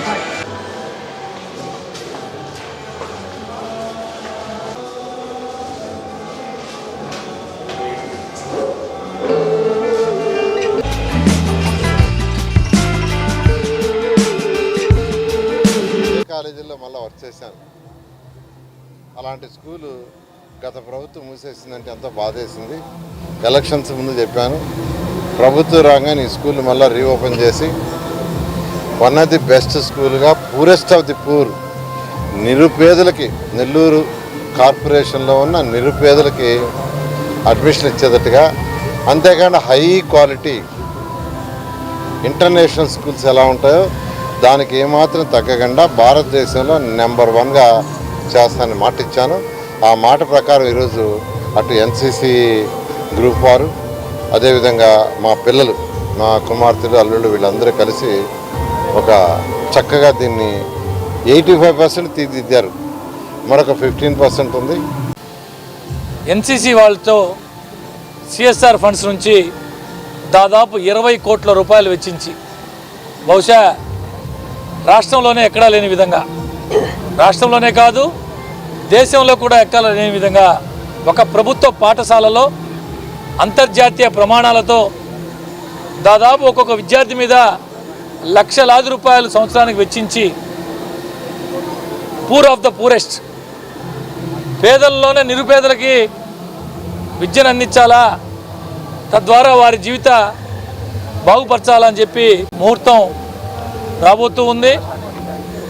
రూపాయలు కాలేజీల్లో మళ్ళీ వర్క్ చేశాను. అలాంటి స్కూలు గత ప్రభుత్వం మూసేసిందంటే ఎంతో బాధేసింది. ఎలక్షన్స్ ముందు చెప్పాను. ప్రభుత్వ రాగానే ఈ స్కూల్ మళ్ళీ రీఓపెన్ చేసి వన్ ఆఫ్ ది బెస్ట్ స్కూల్గా పూరెస్ట్ ఆఫ్ ది పూర్ నిరుపేదలకి నెల్లూరు కార్పొరేషన్లో ఉన్న నిరుపేదలకి అడ్మిషన్ ఇచ్చేటట్టుగా అంతేకాకుండా హై క్వాలిటీ ఇంటర్నేషనల్ స్కూల్స్ ఎలా ఉంటాయో దానికి ఏమాత్రం తగ్గకుండా భారతదేశంలో నెంబర్ వన్గా చేస్తానని మాట ఇచ్చాను. ఆ మాట ప్రకారం ఈరోజు అటు ఎన్సీసీ గ్రూప్ వారు అదేవిధంగా మా పిల్లలు మా కుమార్తెలు అల్లుళ్ళు వీళ్ళందరూ కలిసి ఒక చక్కగా దీన్ని ఎయిటీ ఫైవ్ పర్సెంట్ తీర్చిదిద్దారు. మరొక ఫిఫ్టీన్ పర్సెంట్ ఉంది. ఎన్సీసీ వాళ్ళతో సిఎస్ఆర్ ఫండ్స్ నుంచి దాదాపు ఇరవై కోట్ల రూపాయలు వెచ్చించి బహుశా రాష్ట్రంలోనే ఎక్కడా లేని విధంగా. రాష్ట్రంలోనే కాదు దేశంలో కూడా ఎక్కడా లేని విధంగా ఒక ప్రభుత్వ పాఠశాలలో అంతర్జాతీయ ప్రమాణాలతో దాదాపు ఒక్కొక్క విద్యార్థి మీద లక్షలాది రూపాయలు సంవత్సరానికి వెచ్చించి పూర్ ఆఫ్ ద పూరెస్ట్. పేదల్లోనే నిరుపేదలకి విద్యను అందించాలా? తద్వారా వారి జీవిత బాగుపరచాలని చెప్పి ముహూర్తం రాబోతూ ఉంది.